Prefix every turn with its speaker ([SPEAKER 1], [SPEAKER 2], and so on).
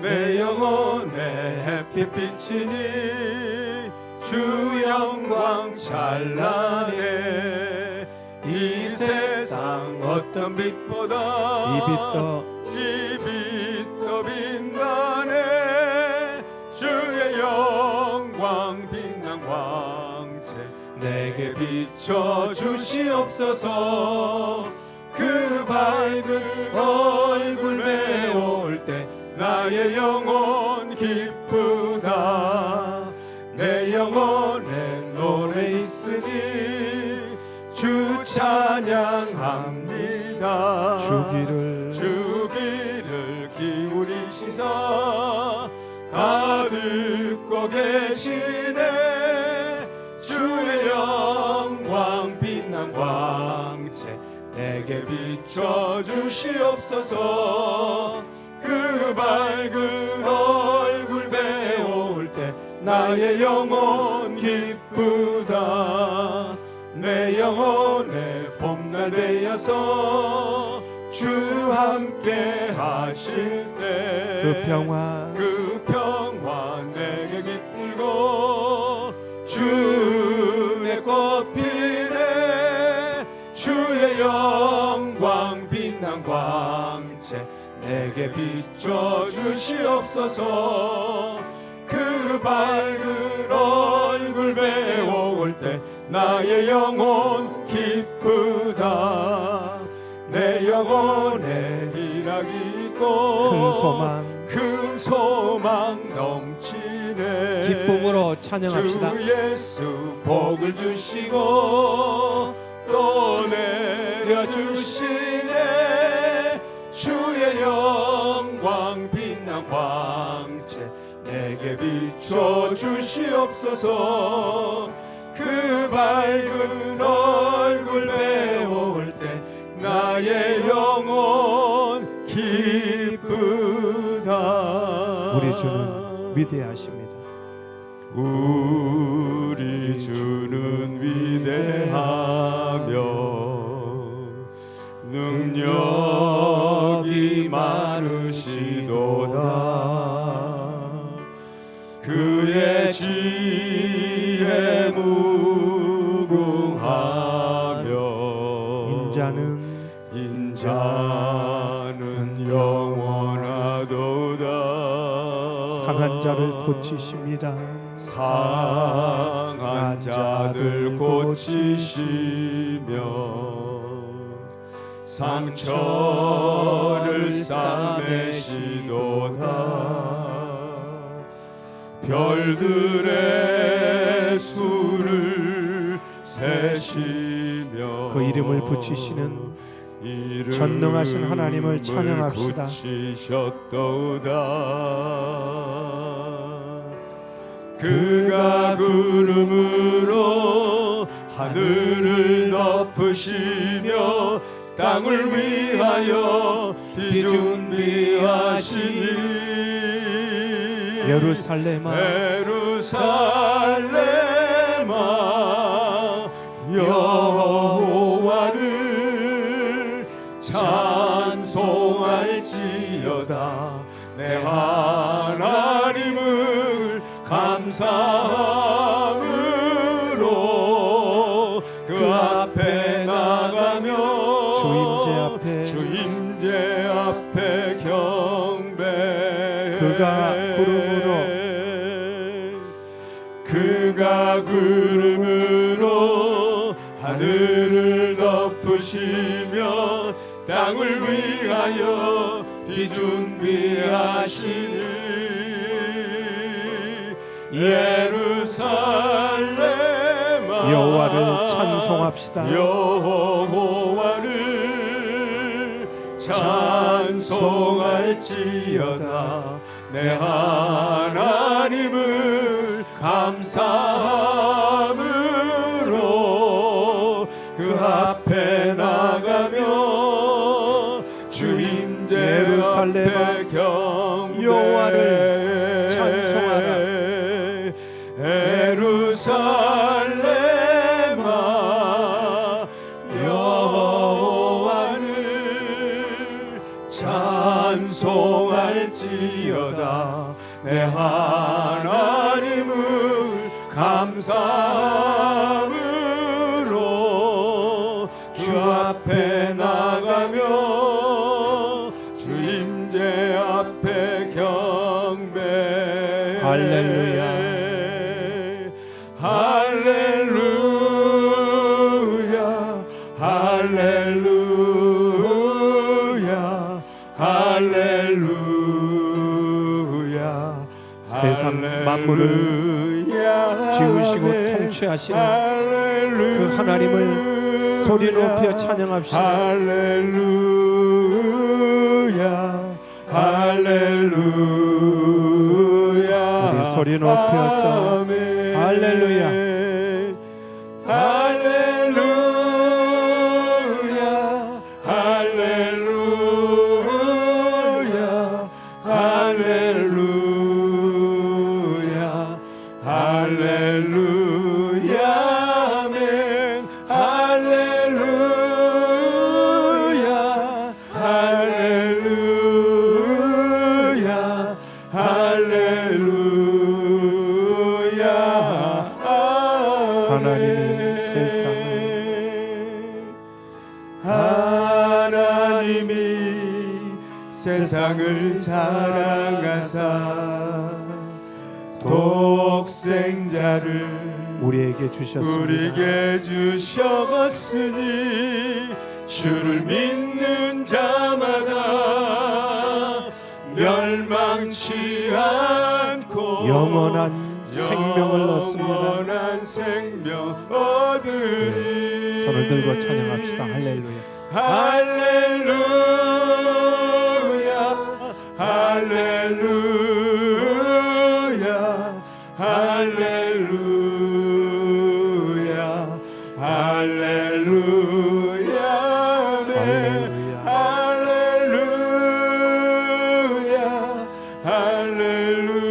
[SPEAKER 1] 내 영혼의 햇빛 비치니 주 영광 찬란해. 이 세상 어떤 빛보다
[SPEAKER 2] 이 빛도
[SPEAKER 1] 이 빛도 빛나네. 주의 영광 빛난 광채 내게 비춰 주시옵소서. 그 밝은 때 나의 영혼 기쁘다. 내 영혼에 노래 있으니 주 찬양합니다.
[SPEAKER 2] 주기를
[SPEAKER 1] 주기를 기울이시사 다 듣고 계시네. 주의 영광 빛난 광채 내게 비춰 주시옵소서 그 밝은 얼굴 배울 때 나의 영혼 기쁘다. 내 영혼의 봄날 되어서 주 함께 하실 때
[SPEAKER 2] 그 평화
[SPEAKER 1] 내게 비춰 주시옵소서. 그 밝은 얼굴 배워올 때 나의 영혼 기쁘다. 내 영혼에 희락이 있고
[SPEAKER 2] 큰 소망.
[SPEAKER 1] 큰 소망 넘치네.
[SPEAKER 2] 기쁨으로 찬양합시다.
[SPEAKER 1] 주 예수 복을 주시고 또내 광채 내게 비춰 주시옵소서 그 밝은 얼굴 배울 때 나의 영혼 기쁘다
[SPEAKER 2] 우리 주는 위대하십니다.
[SPEAKER 1] 우리 주는 위대하며 능력이 많으 그의 지혜 무궁하며
[SPEAKER 2] 인자는
[SPEAKER 1] 인자는 영원하도다.
[SPEAKER 2] 상한 자를 고치십니다.
[SPEAKER 1] 상한 자들 고치시며 상처를 싸매시도다 별들의 수를 세시며
[SPEAKER 2] 그 이름을 붙이시는
[SPEAKER 1] 이름을
[SPEAKER 2] 전능하신 하나님을 찬양합시다.
[SPEAKER 1] 붙이셨도다 그가 구름으로 하늘을 덮으시며 땅을 위하여 비 준비하시니
[SPEAKER 2] 예루살렘아
[SPEAKER 1] 예루살렘아 여호와를 찬송할지어다. 내 하나님을 감사함으로 그 앞에 나가며
[SPEAKER 2] 주임제 앞에
[SPEAKER 1] 주임제 앞에 경배.
[SPEAKER 2] 그가 구름
[SPEAKER 1] 구름으로 하늘을 덮으시며 땅을 위하여 비 준비하시니 예루살렘아
[SPEAKER 2] 여호와를 찬송합시다.
[SPEAKER 1] 여호와를 찬송할지어다 내 하나님을 감사함으로 그 앞에 나가며 주임제
[SPEAKER 2] 예루살렘아,
[SPEAKER 1] 앞에 경배
[SPEAKER 2] 여호와를 찬송하라.
[SPEAKER 1] 예루살렘아 여호와를 찬송할 할지어다 내 하나님을 감사함으로 주 앞에 나가며 주 임재 앞에 경배.
[SPEAKER 2] 할렐루야.
[SPEAKER 1] 할렐루야. 할렐루야. 할렐루야.
[SPEAKER 2] 세상 만물을 하시는 그 하나님을 소리 높여 찬양합시다.
[SPEAKER 1] 할렐루야 할렐루야
[SPEAKER 2] 소리 높여서. 할렐루야 세상을.
[SPEAKER 1] 사랑하사 독생자를
[SPEAKER 2] 우리에게 주셨습니다.
[SPEAKER 1] 우리에게 주셨으니 주를 믿는 자마다 멸망치 않고
[SPEAKER 2] 영원한 생명을 얻습니다.
[SPEAKER 1] 생명 얻으리
[SPEAKER 2] 손을 들고 찬양합시다. 할렐루야
[SPEAKER 1] 할렐루야 할렐루야 る。